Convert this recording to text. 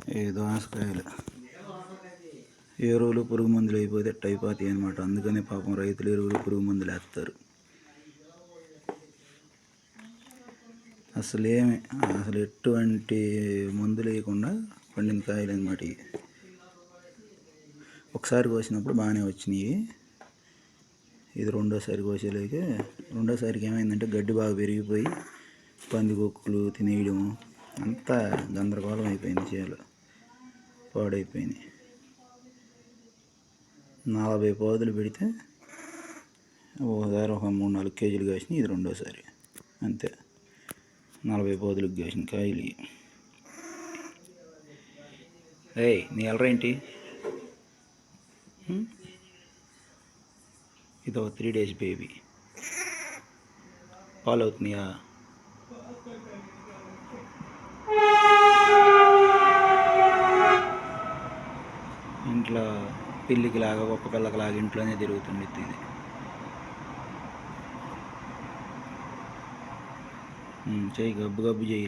ఈ దోసకాయలు. ఎరువులు పురుగు మందులు అయిపోతే టైపాతాయి అనమాట అందుకనే పాపం రైతులు ఎరువులు పురుగు మందులు వేస్తారు. అసలు ఏమి అసలు ఎటువంటి మందులు వేయకుండా పండిన కాయలు అనమాట ఇవి. ఒకసారి కోసినప్పుడు బాగానే వచ్చినాయి. ఇది రెండోసారి కోసేలాగే రెండోసారికి ఏమైందంటే గడ్డి బాగా పెరిగిపోయి పందికొక్కులు తినేయడం అంతా గందరగోళం అయిపోయింది చేలు. పాడైపోయింది నలభై పోదులు పెడితే ఒకసారి ఒక మూడు నాలుగు కేజీలు కాసినాయి ఇది రెండోసారి. అంతే. నలభై పోదులకు కాసిన కాయలు ఇవి. ఏయ్ నీ ఎలరేంటి ఇది ఒక త్రీ డేస్ బేబీ. పాలు అవుతున్నాయా ఇంట్లో పిల్లికి లాగా ఒక్క పిల్లకి లాగా ఇంట్లోనే తిరుగుతుంది ఇది. చేయి గబ్బు గబ్బు చేయి